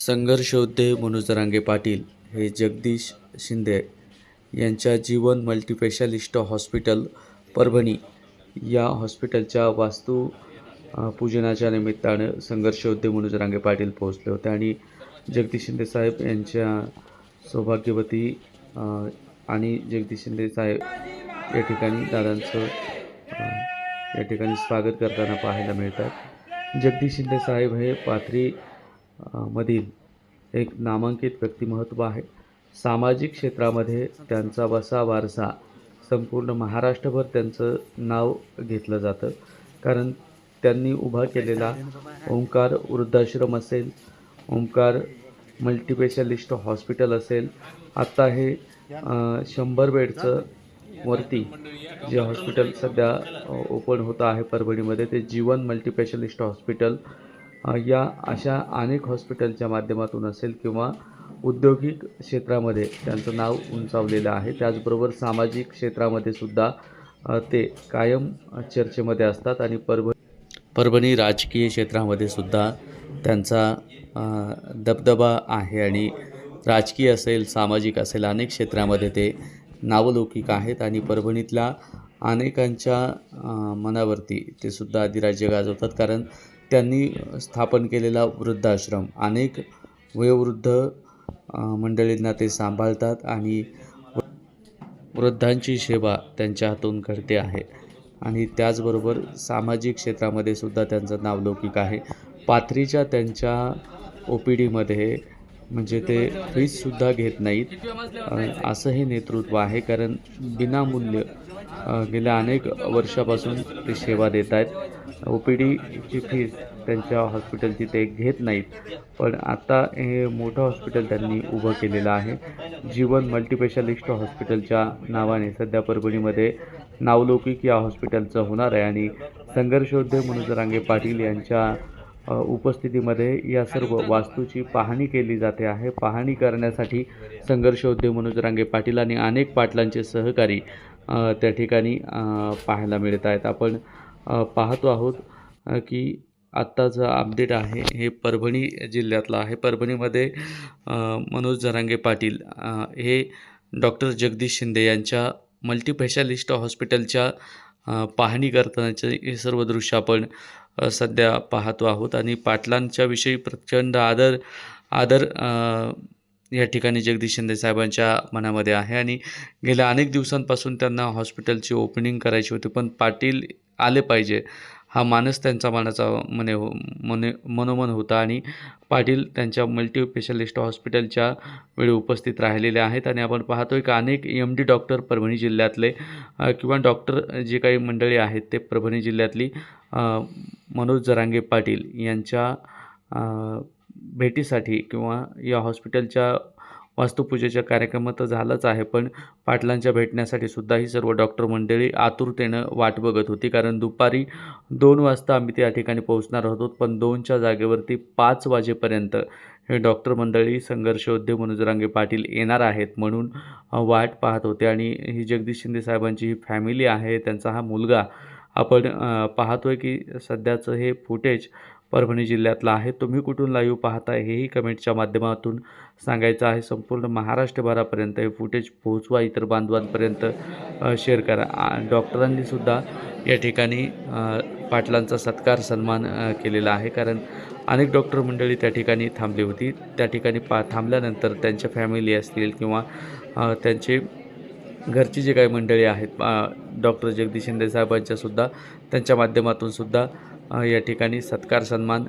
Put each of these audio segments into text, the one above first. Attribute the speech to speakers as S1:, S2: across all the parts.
S1: संघर्ष योद्धे मनोज रांगे पाटील हे जगदीश शिंदे यांच्या जीवन मल्टीस्पेशालिस्ट हॉस्पिटल परभणी या हॉस्पिटलच्या वास्तू पूजनाच्या निमित्तानं संघर्ष योद्धे मनोज रांगे पाटील पोहोचले होते आणि जगदीश शिंदे साहेब यांच्या सौभाग्यवती आणि जगदीश शिंदे साहेब या ठिकाणी दादांचं या ठिकाणी स्वागत करताना पाहायला मिळतात. जगदीश शिंदे साहेब हे पाथरी मधील एक नामांकित व्यक्तिमत्व आहे. सामाजिक क्षेत्रामध्ये त्यांचा वसा वारसा संपूर्ण महाराष्ट्रभर त्यांचं नाव घेतलं जातं. कारण त्यांनी उभा केलेला ओंकार वृद्धाश्रम असेल ओंकार मल्टीस्पेशालिस्ट हॉस्पिटल असेल आत्ता हे शंभर बेडचं वरती जे हॉस्पिटल सध्या ओपन होतं आहे परभणीमध्ये ते जीवन मल्टीस्पेशालिस्ट हॉस्पिटल या अशा अनेक हॉस्पिटलच्या माध्यमातून असेल किंवा औद्योगिक क्षेत्रामध्ये त्यांचं नाव उंचावलेलं आहे. त्याचबरोबर सामाजिक क्षेत्रामध्ये सुद्धा ते कायम चर्चेमध्ये असतात आणि परभ परभणी राजकीय क्षेत्रामध्ये सुद्धा त्यांचा दबदबा आहे आणि राजकीय असेल सामाजिक असेल अनेक क्षेत्रामध्ये ते नावलौकिक आहेत आणि परभणीतल्या अनेकांच्या मनावरती ते सुद्धा अधिराज्य गाजवतात. कारण त्यांनी स्थापन केलेला वृद्धाश्रम. अनेक वयोवृद्ध मंडळींना ते सांभाळतात आणि वृद्धांची सेवा त्यांच्या हातून घडते आहे. आणि त्याचबरोबर सामाजिक क्षेत्रामध्ये सुद्धा त्यांचं नावलौकिक आहे. पाथरीच्या त्यांच्या ओ पी डीमध्ये म्हणजे ते फीजसुद्धा घेत नाहीत. असं हे नेतृत्व आहे कारण विनामूल्य गेल्या अनेक वर्षापासून ते सेवा देत आहेत. ओ पी डीची फीज त्यांच्या हॉस्पिटलची ते घेत नाहीत. पण आता हे मोठं हॉस्पिटल त्यांनी उभं केलेलं आहे. जीवन मल्टीस्पेशालिस्ट हॉस्पिटलच्या नावाने सध्या परभणीमध्ये नावलौकिक या हॉस्पिटलचं होणार आहे आणि संघर्षोद्धे मनोज रांगे पाटील यांच्या उपस्थितीमध्ये या सर्व वास्तूची पाहणी केली जाते आहे. पाहणी करण्यासाठी संघर्ष मनोज रांगे पाटील आणि अनेक पाटलांचे सहकारी त्या ठिकाणी पाहायला मिळत आहेत. आपण पाहतो आहोत की आत्ताचं अपडेट आहे हे परभणी जिल्ह्यातलं आहे. परभणीमध्ये मनोज जरांगे पाटील हे डॉक्टर जगदीश शिंदे यांच्या मल्टीस्पेशालिस्ट हॉस्पिटलच्या पाहणी करतानाचे हे सर्व दृश्य आपण सध्या पाहतो आहोत. आणि पाटलांच्या विषयी प्रचंड आदर आदर या ठिकाणी जगदीश शिंदे साहेबांच्या मनामध्ये आहे आणि गेल्या अनेक दिवसांपासून त्यांना हॉस्पिटलची ओपनिंग करायची होती पण पाटील आले पाहिजे हा मानस त्यांचा मनाचा मने हो मने मनोमन होता आणि पाटील त्यांच्या मल्टीस्पेशालिस्ट हॉस्पिटलच्या वेळी उपस्थित राहिलेले आहेत. आणि आपण पाहतो आहे की अनेक एम डी डॉक्टर परभणी जिल्ह्यातले किंवा डॉक्टर जे काही मंडळी आहेत ते परभणी जिल्ह्यातली मनोज जरांगे पाटील यांच्या भेटीसाठी किंवा या हॉस्पिटलच्या वास्तुपूजेच्या कार्यक्रमात तर झालाच आहे पण पाटलांच्या भेटण्यासाठी सुद्धा ही सर्व डॉक्टर मंडळी आतुरतेनं वाट बघत होती. कारण दुपारी दोन वाजता आम्ही त्या ठिकाणी पोहोचणार होतो पण दोनच्या जागेवरती पाच वाजेपर्यंत हे डॉक्टर मंडळी संघर्षयोद्धे मनोजरांगे पाटील येणार आहेत म्हणून वाट पाहत होते. आणि ही जगदीश शिंदे साहेबांची ही फॅमिली आहे त्यांचा हा मुलगा आपण पाहतोय की सध्याचं हे फुटेज परभणी जिल्ह्यातला आहे. तुम्ही कुठून लाईव्ह पाहताय हेही कमेंटच्या माध्यमातून सांगायचं आहे. संपूर्ण महाराष्ट्रभरापर्यंत हे फुटेज पोहोचवा इतर बांधवांपर्यंत शेअर करा. डॉक्टरांनीसुद्धा या ठिकाणी पाटलांचा सत्कार सन्मान केलेला आहे. कारण अनेक डॉक्टर मंडळी त्या ठिकाणी थांबली होती. त्या ठिकाणी पा थांबल्यानंतर त्यांच्या फॅमिली असतील किंवा त्यांचे घरची जे काही मंडळी आहेत डॉक्टर जगदीश शिंदे त्यांच्या माध्यमातून सुद्धा या ठिकाणी सत्कार सन्मान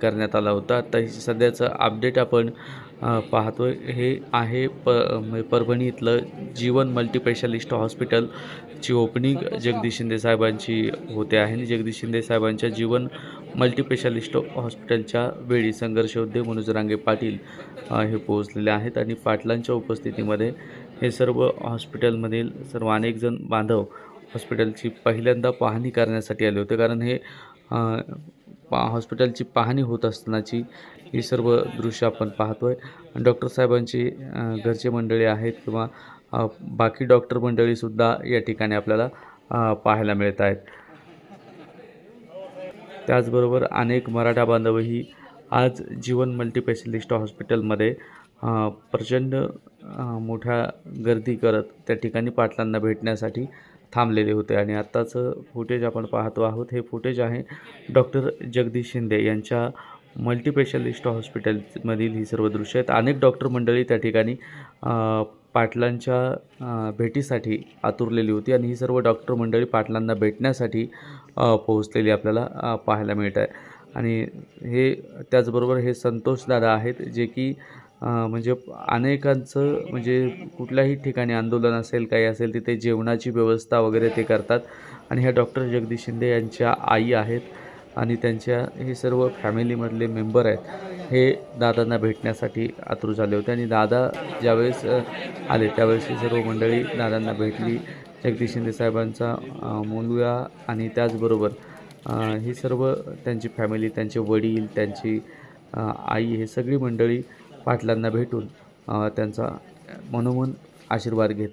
S1: करण्यात आला होता. तर सध्याचं अपडेट आपण पाहतो हे आहे प म्हणजे परभणी इथलं जीवन मल्टीस्पेशालिस्ट हॉस्पिटलची ओपनिंग जगदीश शिंदे साहेबांची होते आहे आणि जगदीश शिंदे साहेबांच्या जीवन मल्टीस्पेशालिस्ट हॉस्पिटलच्या वेळी संघर्षयोद्धे मनोज रांगे पाटील हे पोहोचलेले आहेत आणि पाटलांच्या उपस्थितीमध्ये हे सर्व हॉस्पिटलमधील सर्व अनेकजण बांधव हॉस्पिटलची पहिल्यांदा पाहणी करण्यासाठी आले होते. कारण हे पा हॉस्पिटलची पाहणी होत असतानाची ही सर्व दृश्य आपण पाहतो आहे डॉक्टर साहेबांची घरचे मंडळी आहेत किंवा बाकी डॉक्टर मंडळीसुद्धा या ठिकाणी आपल्याला पाहायला मिळत आहेत. त्याचबरोबर अनेक मराठा बांधवही आज जीवन मल्टीस्पेशलिस्ट हॉस्पिटलमध्ये प्रचंड मोठ्या गर्दी करत त्या ठिकाणी पाटलांना भेटण्यासाठी थांबलेले होते. आणि आत्ताचं फुटेज आपण पाहतो आहोत हे फुटेज आहे डॉक्टर जगदीश शिंदे यांच्या मल्टीस्पेशालिस्ट हॉस्पिटलमधील ही सर्व दृश्य आहेत. अनेक डॉक्टर मंडळी त्या ठिकाणी पाटलांच्या भेटीसाठी आतुरलेली होती आणि ही सर्व डॉक्टर मंडळी पाटलांना भेटण्यासाठी पोहोचलेली आपल्याला पाहायला मिळत आहे. आणि हे त्याचबरोबर हे संतोष दादा आहेत जे की म्हणजे अनेकांचं म्हणजे कुठल्याही ठिकाणी आंदोलन असेल काही असेल तिथे जेवणाची व्यवस्था वगैरे ते करतात. आणि ह्या डॉक्टर जगदीश शिंदे यांच्या आई आहेत आणि त्यांच्या हे सर्व फॅमिलीमधले मेंबर आहेत. हे दादांना भेटण्यासाठी आतुर झाले होते आणि दादा ज्यावेळेस आले त्यावेळेस ही सर्व मंडळी दादांना भेटली. जगदीश शिंदे साहेबांचा मुलगा आणि त्याचबरोबर ही सर्व त्यांची फॅमिली त्यांचे वडील त्यांची आई हे सगळी मंडळी पाटलांना भेटून त्यांचा मनोमन आशीर्वाद घेतला.